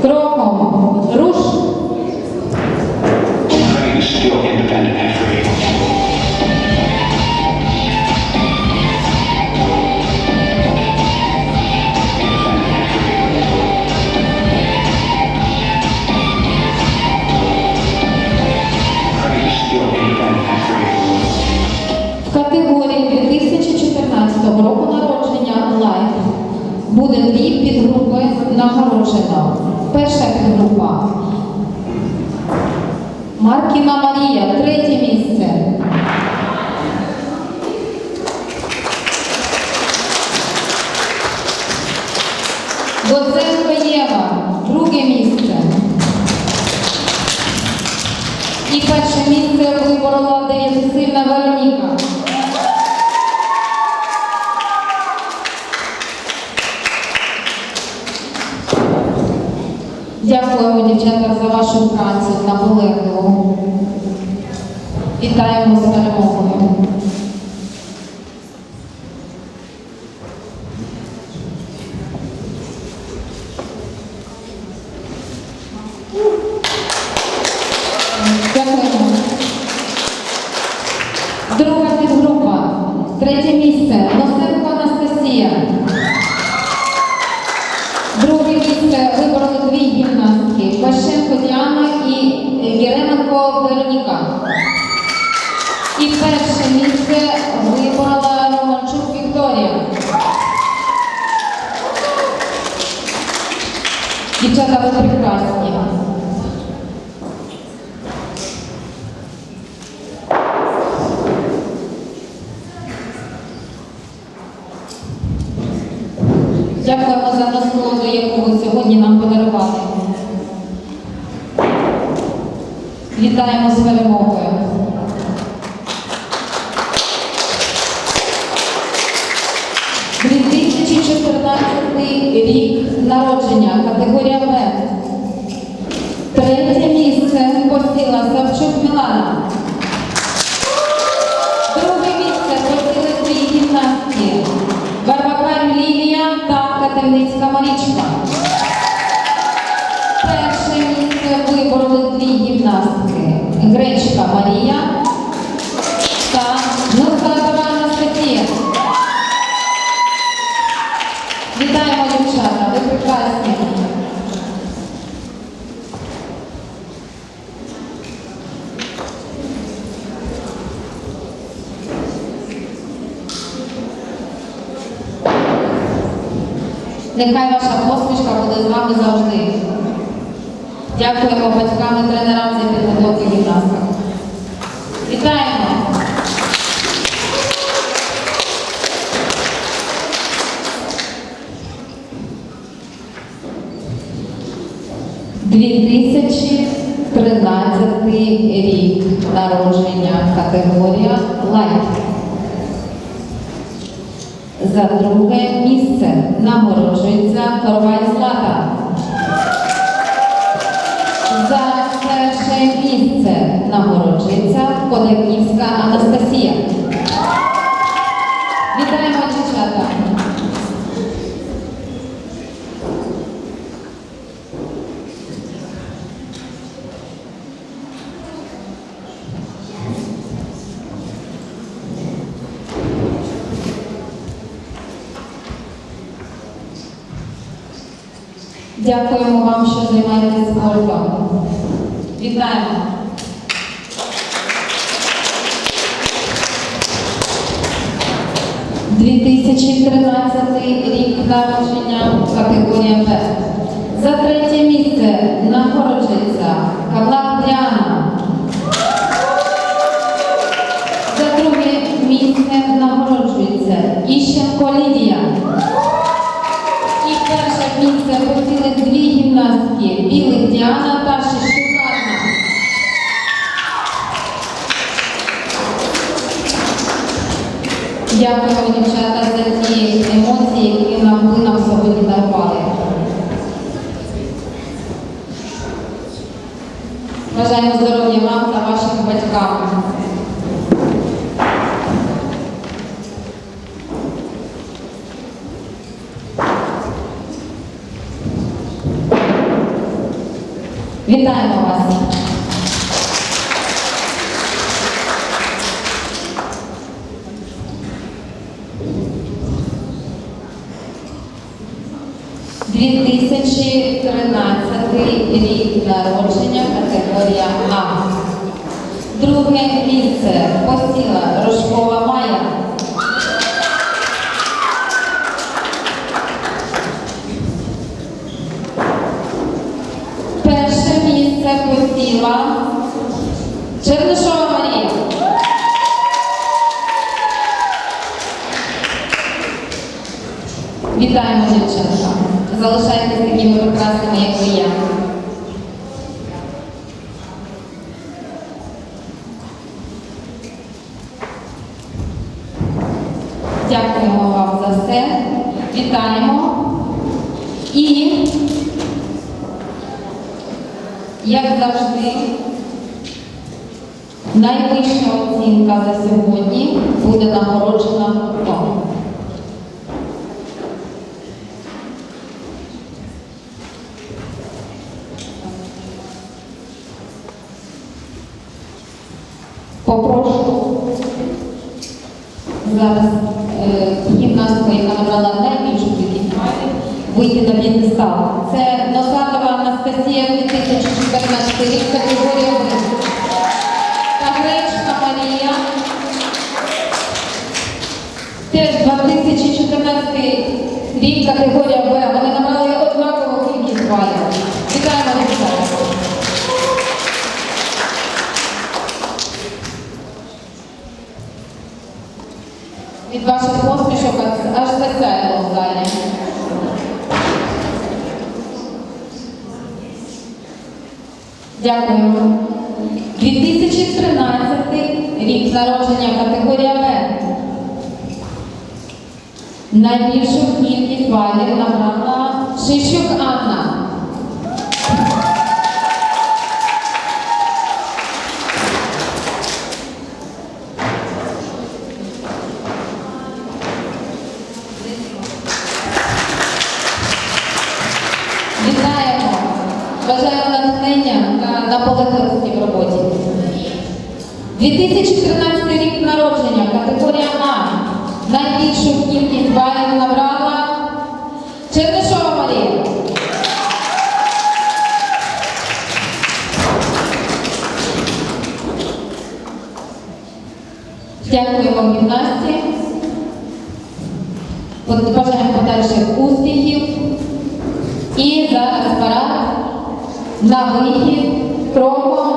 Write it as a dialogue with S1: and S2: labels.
S1: 그런 거. Перша підгрупа Маркіна Марія, третє місце. Доценко Єва, друге місце. І перше місце виборола дев'ятисильна Вероніка. Дякуємо, дівчата, за вашу працю наполегливу. Вітаємо з перемогою. Друга підгрупа. Третє місце. Носенко Анастасія. Друге місце вибороли дві Діана і Єременко Вероніка. І перше місце виборола Романчук Вікторія. Дівчата, ви прекрасні. Дякуємо за насолоду, Вітаємо з перемогою. – 2014 рік народження, категорія Б. Третє місце посіла Савчук Мілана. Друге місце посіли дві гімнастки. Барбакар Лілія та Катерницька Марічка. Перше місце вибороли дві гімнастки. Гречка Марія та Нуркатова Анастасія. Вітаємо, дівчата, ви прекрасні. Нехай ваша посмішка буде з вами завжди. Дякуємо батькам і тренерам за підготовку гімнасток. Вітаємо! Дві тисячі тринадцятий рік народження категорія лайт. За друге місце нагороджується Коровай Злата. За перше місце нагороджується Кодаківська Анастасія. Вітаємо дівчата! Дякуємо вам, що займаєтесь спортом. Вітаємо! – 2013 рік народження категорія Б. За третє місце нагороджується Карлак Діана. За друге місце нагороджується Іщенко Лідія. Місце посіли дві гімнастки Білих Діана та Шишук Дякую, дівчата, за ті емоції, які нам ви нам сьогодні дарували. Бажаємо здоров'я вам та вашим батькам. Вітаємо вас! Дві тисячі тринадцятий рік народження категорія А. Друге місце посіла Рожкова Майя. Перше посіла Чернишова Марія. Вітаємо дівчатка. Залишайтеся такими прекрасними, як ви є. Дякуємо вам за все. Вітаємо. І, як завжди, найвища оцінка за сьогодні буде нагороджена гуртом. Попрошу зараз е, гімнастку, яка набрала найбільшу кількість балів, вийти на п'єдестал. Це Носатова Анастасія 2014 рік категорія В. Та Гречка Марія. Теж 2014 рік категорія В. Вони набрали однакову кількість балів. Вітаємо дівчата. Від ваших посмішок аж- аж засяяло в залі. Дякуємо. 2013 рік народження категорія В. Найбільшу кількість балів набрала Шищук Анна. 2013 рік народження, категорія А. Найбільшу кількість балів набрала Чернишова Марія. Дякуємо гімнасті. Бажаємо подальших успіхів. І зараз пора на вихід кроком